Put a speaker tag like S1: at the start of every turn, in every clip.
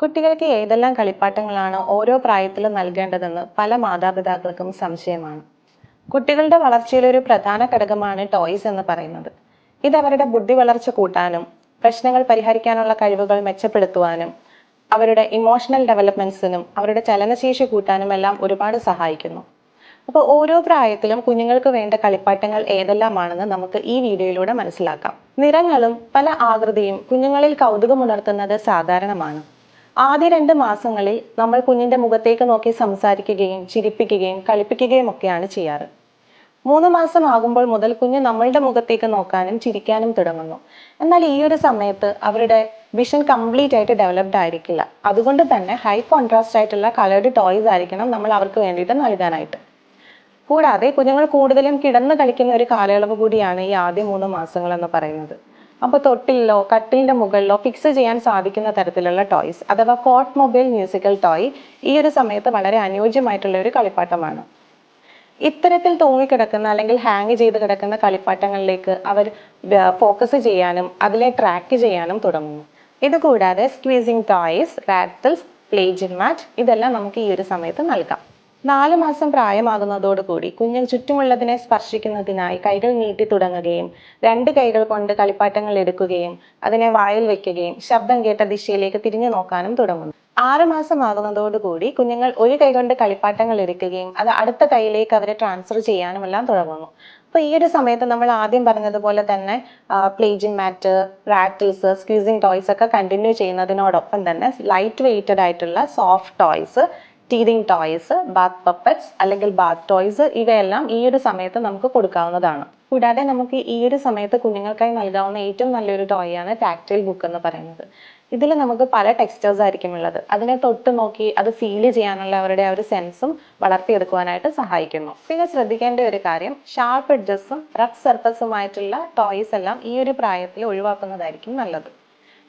S1: കുട്ടികൾക്ക് ഏതെല്ലാം കളിപ്പാട്ടങ്ങളാണ് ഓരോ പ്രായത്തിലും നൽകേണ്ടതെന്ന് പല മാതാപിതാക്കൾക്കും സംശയമാണ്. കുട്ടികളുടെ വളർച്ചയിലെ ഒരു പ്രധാന ഘടകമാണ് ടോയ്സ് എന്ന് പറയുന്നത്. ഇത് അവരുടെ ബുദ്ധി വളർച്ച കൂട്ടാനും പ്രശ്നങ്ങൾ പരിഹരിക്കാനുള്ള കഴിവുകൾ മെച്ചപ്പെടുത്തുവാനും അവരുടെ ഇമോഷണൽ ഡെവലപ്മെന്റ്സിനും അവരുടെ ചലനശേഷി കൂട്ടാനും എല്ലാം ഒരുപാട് സഹായിക്കുന്നു. അപ്പോൾ ഓരോ പ്രായത്തിലും കുഞ്ഞുങ്ങൾക്ക് വേണ്ട കളിപ്പാട്ടങ്ങൾ ഏതെല്ലാമാണെന്ന് നമുക്ക് ഈ വീഡിയോയിലൂടെ മനസ്സിലാക്കാം. നിറങ്ങളും പല ആകൃതിയും കുഞ്ഞുങ്ങളിൽ കൗതുകമുണർത്തുന്നത് സാധാരണമാണ്. ആദ്യ രണ്ട് മാസങ്ങളിൽ നമ്മൾ കുഞ്ഞിന്റെ മുഖത്തേക്ക് നോക്കി സംസാരിക്കുകയും ചിരിപ്പിക്കുകയും കളിപ്പിക്കുകയും ഒക്കെയാണ് ചെയ്യാറ്. മൂന്ന് മാസം ആകുമ്പോൾ മുതൽ കുഞ്ഞ് നമ്മളുടെ മുഖത്തേക്ക് നോക്കാനും ചിരിക്കാനും തുടങ്ങുന്നു. എന്നാൽ ഈ ഒരു സമയത്ത് അവരുടെ വിഷൻ കംപ്ലീറ്റ് ആയിട്ട് ഡെവലപ്ഡ് ആയിരിക്കില്ല. അതുകൊണ്ട് തന്നെ ഹൈ കോൺട്രാസ്റ്റ് ആയിട്ടുള്ള കളേർഡ് ടോയ്സ് ആയിരിക്കണം നമ്മൾ അവർക്ക് വേണ്ടിയിട്ട് നൽകാനായിട്ട്. കൂടാതെ കുഞ്ഞുങ്ങൾ കൂടുതലും കിടന്ന് കളിക്കുന്ന ഒരു കാലയളവ് കൂടിയാണ് ഈ ആദ്യ മൂന്ന് മാസങ്ങൾ എന്ന് പറയുന്നത്. അപ്പോൾ തൊട്ടിലോ കട്ടിലിന്റെ മുകളിലോ ഫിക്സ് ചെയ്യാൻ സാധിക്കുന്ന തരത്തിലുള്ള ടോയ്സ് അഥവാ കോട്ട് മൊബൈൽ മ്യൂസിക്കൽ ടോയ് ഈ ഒരു സമയത്ത് വളരെ അനുയോജ്യമായിട്ടുള്ള ഒരു കളിപ്പാട്ടമാണ്. ഇത്തരത്തിൽ തൂങ്ങിക്കിടക്കുന്ന അല്ലെങ്കിൽ ഹാങ് ചെയ്ത് കിടക്കുന്ന കളിപ്പാട്ടങ്ങളിലേക്ക് അവർ ഫോക്കസ് ചെയ്യാനും അതിലെ ട്രാക്ക് ചെയ്യാനും തുടങ്ങുന്നു. ഇതുകൂടാതെ squeezing toys rattles play gym mat ഇതെല്ലാം നമുക്ക് ഈ ഒരു സമയത്ത് നൽകാം. നാല് മാസം പ്രായമാകുന്നതോടുകൂടി കുഞ്ഞ് ചുറ്റുമുള്ളതിനെ സ്പർശിക്കുന്നതിനായി കൈകൾ നീട്ടി തുടങ്ങുകയും രണ്ട് കൈകൾ കൊണ്ട് കളിപ്പാട്ടങ്ങൾ എടുക്കുകയും അതിനെ വായിൽ വെക്കുകയും ശബ്ദം കേട്ട ദിശയിലേക്ക് തിരിഞ്ഞു നോക്കാനും തുടങ്ങുന്നു. ആറ് മാസമാകുന്നതോടുകൂടി കുഞ്ഞുങ്ങൾ ഒരു കൈ കൊണ്ട് കളിപ്പാട്ടങ്ങൾ എടുക്കുകയും അത് അടുത്ത കൈയിലേക്ക് അവരെ ട്രാൻസ്ഫർ ചെയ്യാനും എല്ലാം തുടങ്ങുന്നു. അപ്പൊ ഈ ഒരു സമയത്ത് നമ്മൾ ആദ്യം പറഞ്ഞതുപോലെ തന്നെ play gym mat rattles squeezing toys ഒക്കെ കണ്ടിന്യൂ ചെയ്യുന്നതിനോടൊപ്പം തന്നെ ലൈറ്റ് വെയിറ്റഡ് ആയിട്ടുള്ള soft toys teething toys bath puppets അല്ലെങ്കിൽ ബാത്ത് ടോയ്സ് ഇവയെല്ലാം ഈ ഒരു സമയത്ത് നമുക്ക് കൊടുക്കാവുന്നതാണ്. കൂടാതെ നമുക്ക് ഈ ഒരു സമയത്ത് കുഞ്ഞുങ്ങൾക്കായി നൽകാവുന്ന ഏറ്റവും നല്ലൊരു ടോയ് ആണ് ടാക്ടൈൽ ബുക്ക് എന്ന് പറയുന്നത്. ഇതിൽ നമുക്ക് പല ടെക്സ്റ്റേഴ്സ് ആയിരിക്കും ഉള്ളത്. അതിനെ തൊട്ട് നോക്കി അത് ഫീൽ ചെയ്യാനുള്ള അവരുടെ ആ ഒരു സെൻസും വളർത്തിയെടുക്കുവാനായിട്ട് സഹായിക്കുന്നു. പിന്നെ ശ്രദ്ധിക്കേണ്ട ഒരു കാര്യം ഷാർപ്പ് എഡ്ജസും റഫ് സർഫസുമായിട്ടുള്ള ടോയ്സ് എല്ലാം ഈ ഒരു പ്രായത്തിൽ ഒഴിവാക്കുന്നതായിരിക്കും നല്ലത്.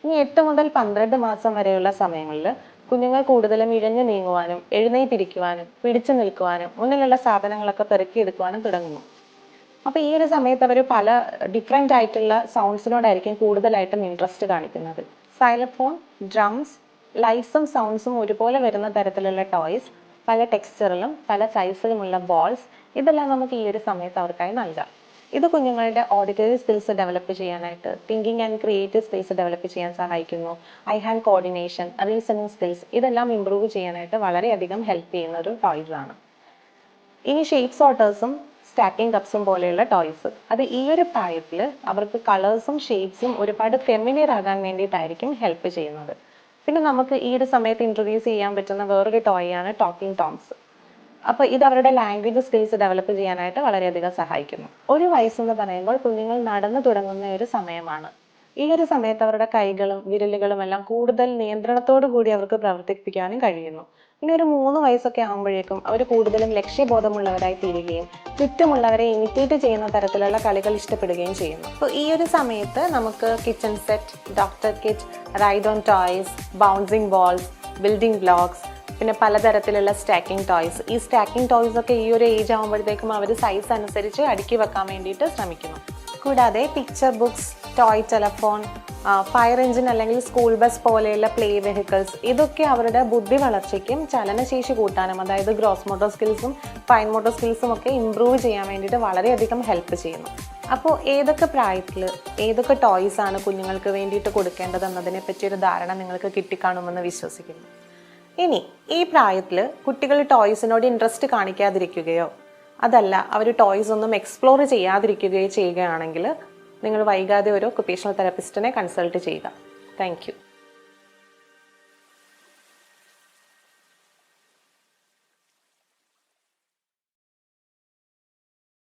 S1: ഇനി എട്ട് മുതൽ പന്ത്രണ്ട് മാസം വരെയുള്ള സമയങ്ങളിൽ കുഞ്ഞുങ്ങൾ കൂടുതലും ഇഴഞ്ഞു നീങ്ങുവാനും എഴുന്നേറ്റിരിക്കുവാനും പിടിച്ചു നിൽക്കുവാനും മുന്നിലുള്ള സാധനങ്ങളൊക്കെ പെറുക്കിയെടുക്കുവാനും തുടങ്ങുന്നു. അപ്പൊ ഈ ഒരു സമയത്ത് അവർ പല ഡിഫറെന്റ് ആയിട്ടുള്ള സൗണ്ട്സിനോടായിരിക്കും കൂടുതലായിട്ടും ഇൻട്രസ്റ്റ് കാണിക്കുന്നത്. സൈലഫോൺ ഡ്രംസ് ലൈസും സൗണ്ട്സും ഒരുപോലെ വരുന്ന തരത്തിലുള്ള ടോയ്സ് പല ടെക്സ്ചറിലും പല സൈസിലുമുള്ള ബോൾസ് ഇതെല്ലാം നമുക്ക് ഈ ഒരു സമയത്ത് അവർക്കായി നൽകാം. ഇത് കുഞ്ഞുങ്ങളുടെ ഓഡിറ്ററി സ്കിൽസ് ഡെവലപ്പ് ചെയ്യാനായിട്ട് thinking and creative space develop ചെയ്യാൻ സഹായിക്കുന്നു. Eye hand coordination reasoning skills ഇതെല്ലാം ഇമ്പ്രൂവ് ചെയ്യാനായിട്ട് വളരെയധികം ഹെൽപ്പ് ചെയ്യുന്ന ഒരു ടോയ്സ് ആണ്. ഇനി ഷേപ്പ് സോട്ടേഴ്സും സ്റ്റാക്കിംഗ് കപ്സും പോലെയുള്ള ടോയ്സ് അത് ഈ ഒരു പ്രായത്തിൽ അവർക്ക് കളേഴ്സും ഷേപ്സും ഒരുപാട് ഫെമിലിയർ ആകാൻ വേണ്ടിയിട്ടായിരിക്കും ഹെൽപ്പ് ചെയ്യുന്നത്. പിന്നെ നമുക്ക് ഈ ഒരു സമയത്ത് ഇൻട്രൊഡ്യൂസ് ചെയ്യാൻ പറ്റുന്ന വേറൊരു ടോയ് ആണ് ടോക്കിംഗ് ടോംസ് അപ്പോൾ ഇത് അവരുടെ ലാംഗ്വേജ് സ്കിൽസ് ഡെവലപ്പ് ചെയ്യാനായിട്ട് വളരെയധികം സഹായിക്കുന്നു. ഒരു വയസ്സെന്ന് പറയുമ്പോൾ കുഞ്ഞുങ്ങൾ നടന്നു തുടങ്ങുന്ന ഒരു സമയമാണ്. ഈ ഒരു സമയത്ത് അവരുടെ കൈകളും വിരലുകളും എല്ലാം കൂടുതൽ നിയന്ത്രണത്തോടു കൂടി അവർക്ക് പ്രവർത്തിപ്പിക്കാനും കഴിയുന്നു. ഇനി ഒരു മൂന്ന് വയസ്സൊക്കെ ആകുമ്പോഴേക്കും അവർ കൂടുതലും ലക്ഷ്യബോധമുള്ളവരായി തീരുകയും ചുറ്റുമുള്ളവരെ ഇമിറ്റേറ്റ് ചെയ്യുന്ന തരത്തിലുള്ള കളികൾ ഇഷ്ടപ്പെടുകയും ചെയ്യുന്നു. അപ്പോൾ ഈ ഒരു സമയത്ത് നമുക്ക് kitchen set doctor kit ride on toys bouncing balls building blocks പിന്നെ പലതരത്തിലുള്ള സ്റ്റാക്കിംഗ് ടോയ്സ് ഈ സ്റ്റാക്കിംഗ് ടോയ്സ് ഒക്കെ ഈ ഒരു ഏജ് ആകുമ്പോഴത്തേക്കും അവർ സൈസ് അനുസരിച്ച് അടുക്കി വെക്കാൻ വേണ്ടിയിട്ട് ശ്രമിക്കുന്നു. കൂടാതെ picture books toy telephone fire engine അല്ലെങ്കിൽ സ്കൂൾ ബസ് പോലെയുള്ള പ്ലേ വെഹിക്കിൾസ് ഇതൊക്കെ അവരുടെ ബുദ്ധി വളർച്ചയ്ക്കും ചലനശേഷി കൂട്ടാനും അതായത് ഗ്രോസ് മോട്ടോർ സ്കിൽസും ഫൈൻ മോട്ടോർ സ്കിൽസും ഒക്കെ ഇമ്പ്രൂവ് ചെയ്യാൻ വേണ്ടിയിട്ട് വളരെയധികം ഹെൽപ്പ് ചെയ്യുന്നു. അപ്പോൾ ഏതൊക്കെ പ്രായത്തിൽ ഏതൊക്കെ ടോയ്സാണ് കുഞ്ഞുങ്ങൾക്ക് വേണ്ടിയിട്ട് കൊടുക്കേണ്ടതെന്നതിനെ പറ്റിയൊരു ധാരണ നിങ്ങൾക്ക് കിട്ടിക്കാണുമെന്ന് വിശ്വസിക്കുന്നു. ഇനി ഈ പ്രായത്തിൽ കുട്ടികൾ ടോയ്സിനോട് ഇൻട്രസ്റ്റ് കാണിക്കാതിരിക്കുകയോ അതല്ല അവർ ടോയ്സ് ഒന്നും എക്സ്പ്ലോർ ചെയ്യാതിരിക്കുകയോ ചെയ്യുകയാണെങ്കിൽ നിങ്ങൾ വൈകാതെ ഒരു ഒക്കുപേഷണൽ തെറാപ്പിസ്റ്റിനെ കൺസൾട്ട് ചെയ്യുക. താങ്ക്